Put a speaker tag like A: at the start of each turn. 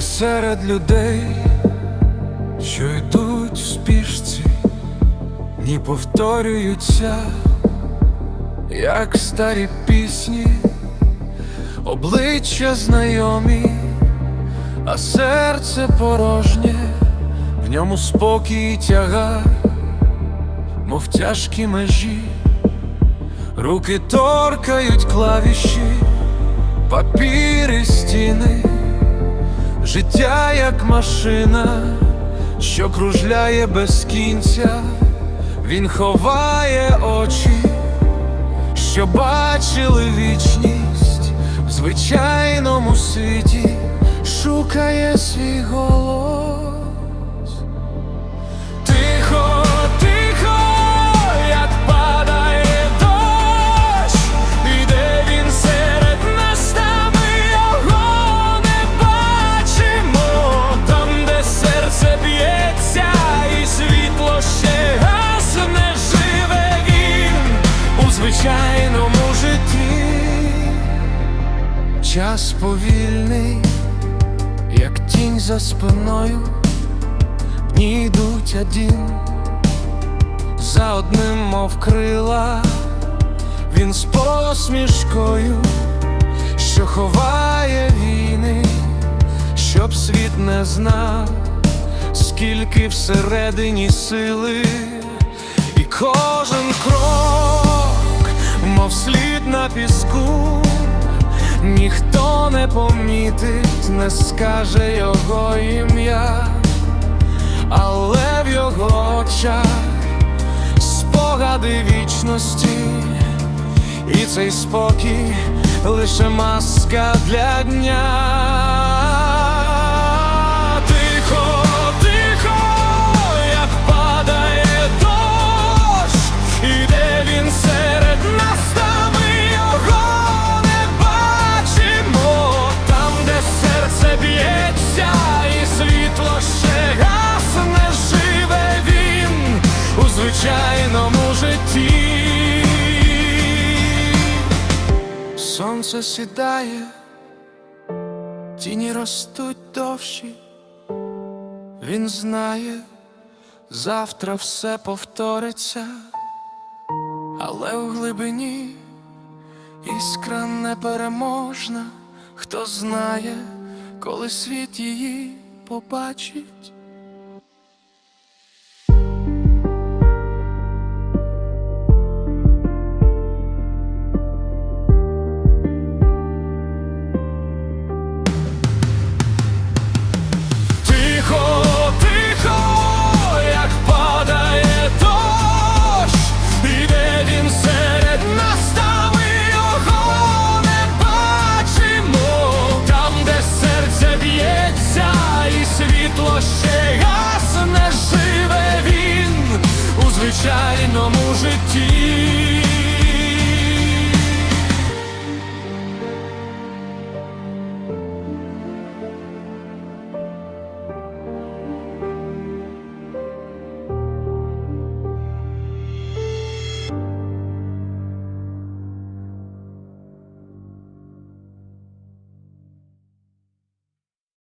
A: серед людей, що йдуть в спішці, ні повторюються, як старі пісні, обличчя знайомі, а серце порожнє, в ньому спокій і тягар, мов тяжкі межі, руки торкають клавіші, папір і стіни. Життя як машина, що кружляє без кінця, він ховає очі, що бачили вічність в звичайному світі, шукає свій голос. Час повільний, як тінь за спиною. Дні йдуть один за одним, мов крила, він з посмішкою, що ховає війни, щоб світ не знав, скільки всередині сили, і кожен крок, мов слід на піску. Ніхто не помітить, не скаже його ім'я але в його очах спогади вічності, і цей спокій лише маска для дня. Сонце сідає, тіні ростуть довші. Він знає, завтра все повториться, але у глибині іскра непереможна, хто знає, коли світ її побачить. цивільному житті.